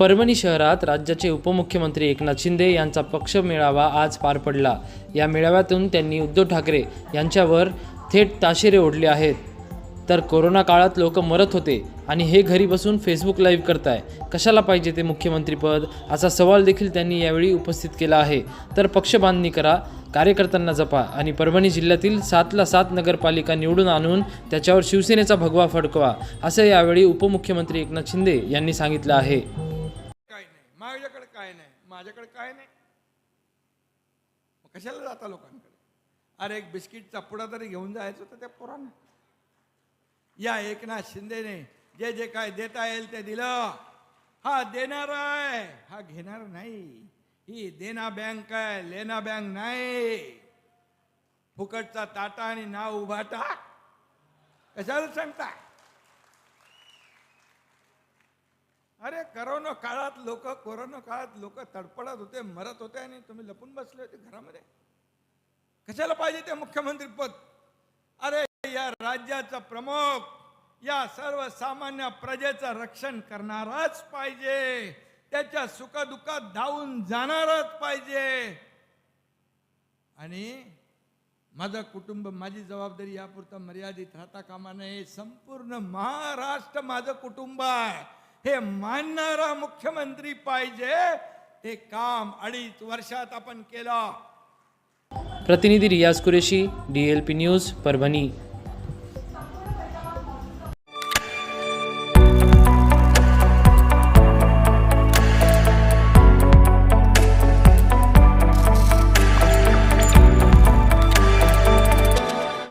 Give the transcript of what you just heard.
परभणी शहरात राज्याचे उपमुख्यमंत्री एकनाथ शिंदे यांचा पक्ष मेळावा आज पार पडला. या मेळाव्यातून त्यांनी उद्धव ठाकरे यांच्यावर थेट ताशेरे ओढले आहेत. तर कोरोना काळात लोक मरत होते आणि हे घरी बसून फेसबुक लाईव्ह करताय. कशाला पाहिजे ते मुख्यमंत्रीपद असा सवाल देखील त्यांनी यावेळी उपस्थित केला आहे. तर पक्ष बांधणी करा कार्यकर्त्यांना जपा आणि परभणी जिल्ह्यातील सातला सात नगरपालिका निवडून आणून त्याच्यावर शिवसेनेचा भगवा फडकवा असं यावेळी उपमुख्यमंत्री एकनाथ शिंदे यांनी सांगितलं आहे. माझ्याकडे काय नाही माझ्याकडे काय नाही. मग कशाला जाता लोकांकडे? अरे एक बिस्किटचा पुडा तरी घेऊन जायचं होतं त्या पोरांना. या एकनाथ शिंदेने जे जे काय देता येईल ते दिलं. हा देणार आहे. हा घेणार नाही. ही देना बँक आहे लेना बँक नाही. फुकटचा ताटा आणि नाव उभाटा. कशाला सांगता अरे करोना काळात लोक कोरोना काळात लोक तडपडत होते मरत होते आणि तुम्ही लपून बसले होते घरामध्ये. कशाला पाहिजे ते मुख्यमंत्री पद? अरे या राज्याचा प्रमुख या सर्वसामान्य प्रजेचं रक्षण करणाराच पाहिजे. त्याच्या सुखदुःखात धावून जाणारच पाहिजे. आणि माझं कुटुंब माझी जबाबदारी यापुरता मर्यादित राहता कामा नये. संपूर्ण महाराष्ट्र माझं कुटुंब आहे. हे मानणारा मुख्यमंत्री पाहिजे. हे काम अडीच वर्षात आपण केलं. प्रतिनिधी Riyaz Qureshi D L P news Parbhani.